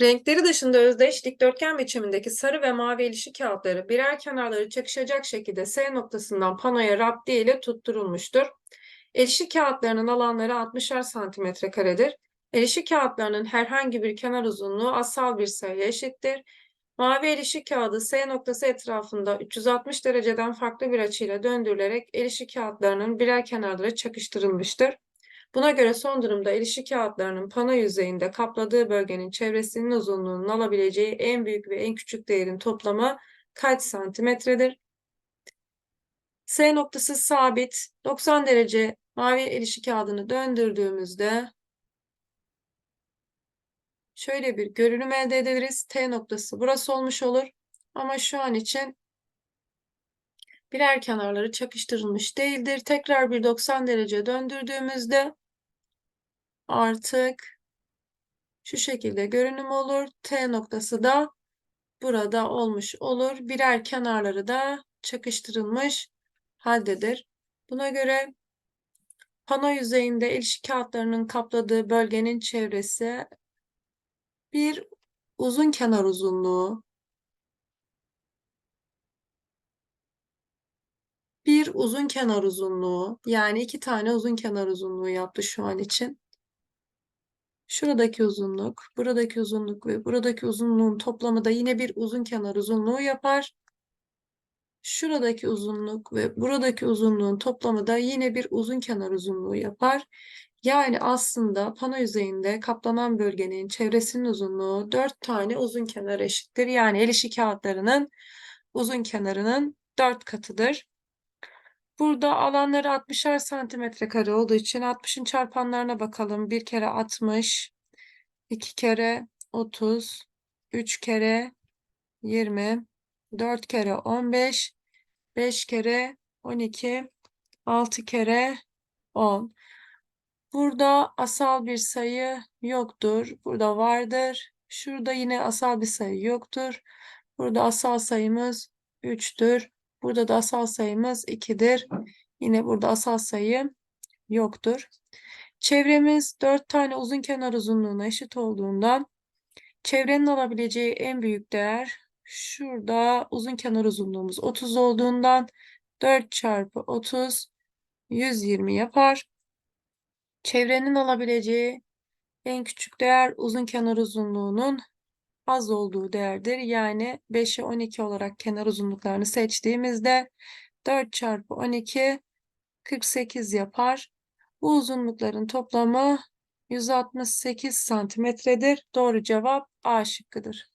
Renkleri dışında özdeş dikdörtgen biçimindeki sarı ve mavi ilişki kağıtları birer kenarları çakışacak şekilde S noktasından panoya raptiye ile tutturulmuştur. Elişik kağıtlarının alanları 60'ar santimetre karedir. Elişik kağıtlarının herhangi bir kenar uzunluğu asal bir sayıya eşittir. Mavi elişik kağıdı S noktası etrafında 360 dereceden farklı bir açıyla döndürülerek elişik kağıtlarının birer kenarları çakıştırılmıştır. Buna göre son durumda ilişki kağıtlarının pano yüzeyinde kapladığı bölgenin çevresinin uzunluğunun alabileceği en büyük ve en küçük değerin toplamı kaç santimetredir? S noktası sabit. 90 derece mavi ilişki kağıdını döndürdüğümüzde şöyle bir görünüm elde ederiz. T noktası burası olmuş olur. Ama şu an için birer kenarları çakıştırılmış değildir. Tekrar bir 90 derece döndürdüğümüzde artık şu şekilde görünüm olur. T noktası da burada olmuş olur. Birer kenarları da çakıştırılmış haldedir. Buna göre pano yüzeyinde ilişki kağıtlarının kapladığı bölgenin çevresi bir uzun kenar uzunluğu bir uzun kenar uzunluğu yani iki tane uzun kenar uzunluğu yaptı şu an için. Şuradaki uzunluk, buradaki uzunluk ve buradaki uzunluğun toplamı da yine bir uzun kenar uzunluğu yapar. Şuradaki uzunluk ve buradaki uzunluğun toplamı da yine bir uzun kenar uzunluğu yapar. Yani aslında pano yüzeyinde kaplanan bölgenin çevresinin uzunluğu 4 tane uzun kenar eşittir. Yani el işi kağıtlarının uzun kenarının 4 katıdır. Burada alanları 60'ar santimetre kare olduğu için 60'ın çarpanlarına bakalım. Bir kere 60, iki kere 30, üç kere 20, dört kere 15, beş kere 12, altı kere 10. Burada asal bir sayı yoktur. Burada vardır. Şurada yine asal bir sayı yoktur. Burada asal sayımız 3'tür. Burada da asal sayımız 2'dir. Yine burada asal sayı yoktur. Çevremiz 4 tane uzun kenar uzunluğuna eşit olduğundan çevrenin alabileceği en büyük değer şurada uzun kenar uzunluğumuz 30 olduğundan 4 çarpı 30 120 yapar. Çevrenin alabileceği en küçük değer uzun kenar uzunluğunun az olduğu değerdir. Yani 5'e 12 olarak kenar uzunluklarını seçtiğimizde 4 çarpı 12 48 yapar. Bu uzunlukların toplamı 168 santimetredir. Doğru cevap A şıkkıdır.